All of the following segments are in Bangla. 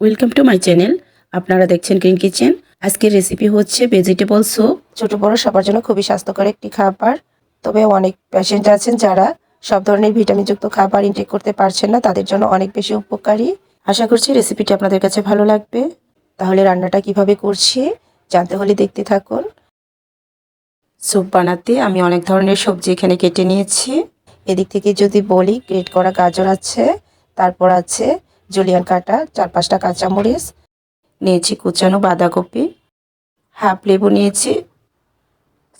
ওয়েলকাম টু মাই চ্যানেল আপনারা দেখছেন গ্রিন কিচেন আজকের রেসিপি হচ্ছে ভেজিটেবল স্যুপ ছোট বড় সবার জন্য খুবই স্বাস্থ্যকর একটি খাবার। তবে অনেক পেশেন্ট আছেন যারা সব ধরনের ভিটামিনযুক্ত খাবার ইনটেক করতে পারছেন না, তাদের জন্য অনেক বেশি উপকারী। আশা করছি রেসিপিটি আপনাদের কাছে ভালো লাগবে। তাহলে রান্নাটা কীভাবে করছি জানতে হলে দেখতে থাকুন। স্যুপ বানাতে আমি অনেক ধরনের সবজি এখানে কেটে নিয়েছি। এদিক থেকে যদি বলি গ্রেট করা গাজর আছে, তারপর আছে জুলিয়ান কাটা চার পাঁচটা কাঁচামরিচ, নিয়েছি কুচানো বাঁধাকপি, হাফ লেবু নিয়েছি,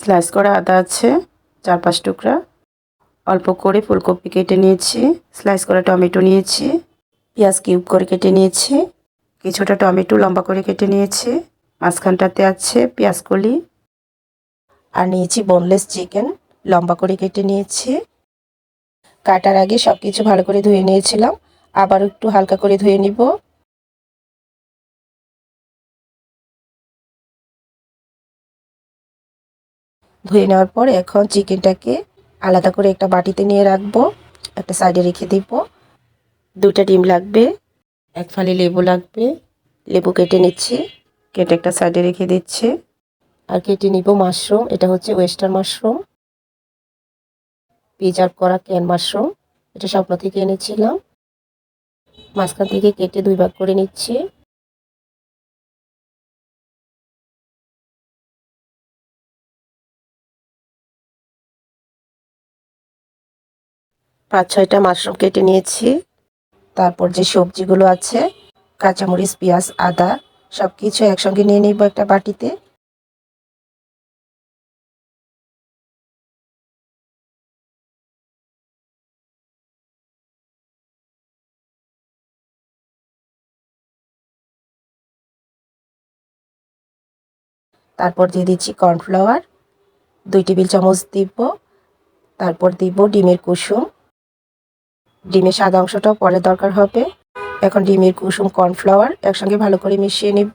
স্লাইস করা আদা আছে চার পাঁচ টুকরা, অল্প করে ফুলকপি কেটে নিয়েছি, স্লাইস করা টমেটো নিয়েছি, পেঁয়াজ কিউব করে কেটে নিয়েছি, কিছুটা টমেটো লম্বা করে কেটে নিয়েছি, মাঝখানটাতে আছে পেঁয়াজ কলি, আর নিয়েছি বোনলেস চিকেন লম্বা করে কেটে নিয়েছি। কাটার আগে সব কিছু ভালো করে ধুয়ে নিয়েছিলাম। আবার একটু হালকা করে ধুয়ে নিব। ধুয়ে নেওয়ার পর এখন চিকেনটাকে আলাদা করে একটা বাটিতে নিয়ে রাখব, একটা সাইডে রেখে দিব। দুটা ডিম লাগবে, এক ফালি লেবু লাগবে। লেবু কেটে নিচ্ছি, কেটে একটা সাইডে রেখে দিচ্ছে। আর কেটে নিব মাশরুম, এটা হচ্ছে ওয়েস্টার্ন মাশরুম। পিজার করা ক্যান মাশরুম, এটা স্বপ্ন থেকে এনেছিলাম। মাঝখান থেকে কেটে দুই ভাগ করে নিচ্ছি। পাঁচ ছয়টা মাশরুম কেটে নিয়েছি। তারপর যে সবজিগুলো আছে, কাঁচামরিচ, পেঁয়াজ, আদা সব কিছু একসঙ্গে নিয়ে নিব একটা বাটিতে। তারপর দিয়ে দিচ্ছি কর্নফ্লাওয়ার, দুই টেবিল চামচ দিব, তারপর দিব ডিমের কুসুম। ডিমের সাদা অংশটাও পরে দরকার হবে। এখন ডিমের কুসুম, কর্নফ্লাওয়ার একসঙ্গে ভালো করে মিশিয়ে নিব।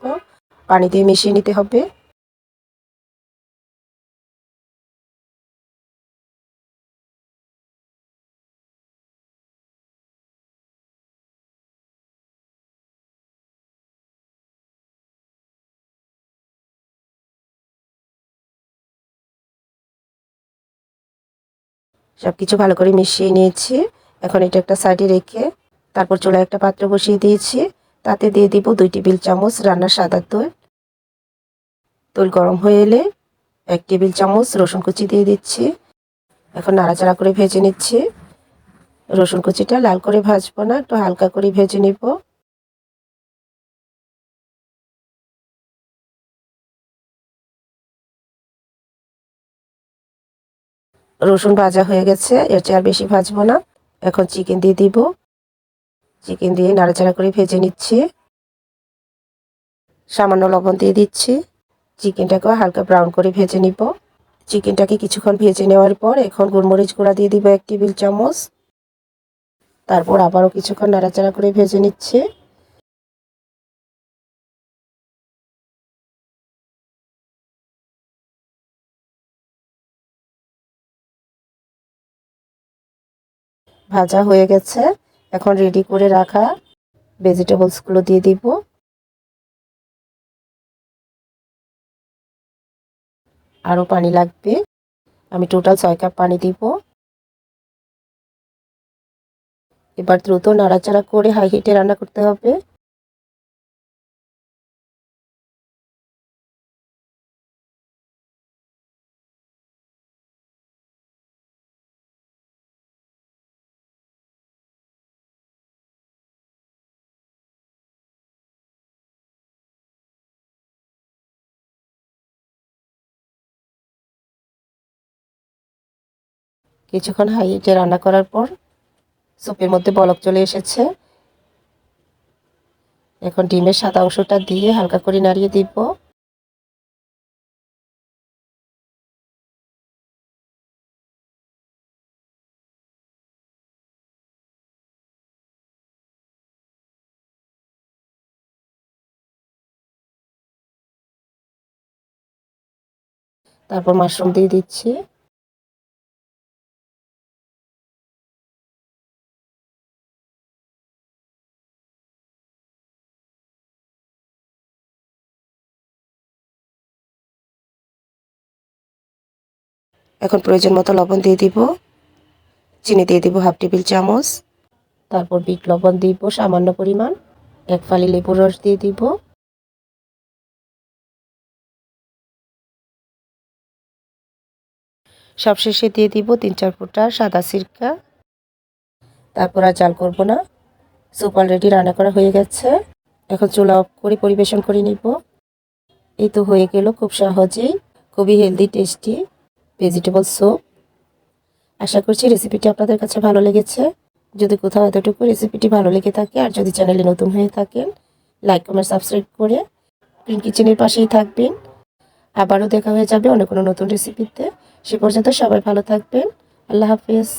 পানি দিয়ে মিশিয়ে নিতে হবে। সব কিছু ভালো করে মিশিয়ে নিয়েছি। এখন এটা একটা সাইডে রেখে তারপর চুলায় একটা পাত্র বসিয়ে দিয়েছি। তাতে দিয়ে দিব দুই টেবিল চামচ রান্নার সাদা তেল তেল গরম হয়ে এলে এক টেবিল চামচ রসুন কুচি দিয়ে দিচ্ছি। এখন নাড়াচাড়া করে ভেজে নিচ্ছি। রসুন কুচিটা লাল করে ভাজবো না, একটু হালকা করে ভেজে নিব। রসুন ভাজা হয়ে গেছে এর চেয়ে আর বেশি ভাজবো না। এখন চিকেন দিয়ে দিব। চিকেন দিয়ে নাড়াচাড়া করে ভেজে নিচ্ছি। সামান্য লবণ দিয়ে দিচ্ছি। চিকেনটাকেও হালকা ব্রাউন করে ভেজে নিব। চিকেনটাকে কিছুক্ষণ ভেজে নেওয়ার পর এখন গোলমরিচ গুঁড়া দিয়ে দিব এক টেবিল চামচ। তারপর আবারও কিছুক্ষণ নাড়াচাড়া করে ভেজে নিচ্ছে। ভাজা হয়ে গেছে। এখন রেডি করে রাখা ভেজিটেবলসগুলো দিয়ে দিব। আরও পানি লাগবে। আমি টোটাল ছয় কাপ পানি দিব। এবার দ্রুত নাড়াচাড়া করে হাই হিটে রান্না করতে হবে। কিছুক্ষণ হাই হিটে রান্না করার পর স্যুপের মধ্যে বলক চলে এসেছে। এখন ডিমের সাদা অংশটা দিয়ে হালকা করে নাড়িয়ে দিব। তারপর মাশরুম দিয়ে দিচ্ছি। এখন প্রয়োজন মতো লবণ দিয়ে দিব, চিনি দিয়ে দিব হাফ টেবিল চামচ। তারপর বিট লবণ দিব সামান্য পরিমাণ, এক ফালি লেবুর রস দিয়ে দিব। সবশেষে দিয়ে দিব তিন চার ফুটা সাদা সিরকা। তারপর আর জাল করব না স্যুপ অলরেডি রান্না করা হয়ে গেছে। এখন চুলা অফ করে পরিবেশন করে নিব। এই তো হয়ে গেল খুব সহজেই, খুবই হেলদি টেস্টি ভেজিটেবল স্যুপ আশা করছি রেসিপিটি আপনাদের কাছে ভালো লেগেছে। যদি কোথাও এতটুকু রেসিপিটি ভালো লেগে থাকে আর যদি চ্যানেলে নতুন হয়ে থাকেন লাইক কমেন্ট সাবস্ক্রাইব করে গ্রিন কিচেনের পাশেই থাকবেন। আবারও দেখা হয়ে যাবে অন্য কোনো নতুন রেসিপিতে সে পর্যন্ত সবাই ভালো থাকবেন। আল্লাহ হাফিজ।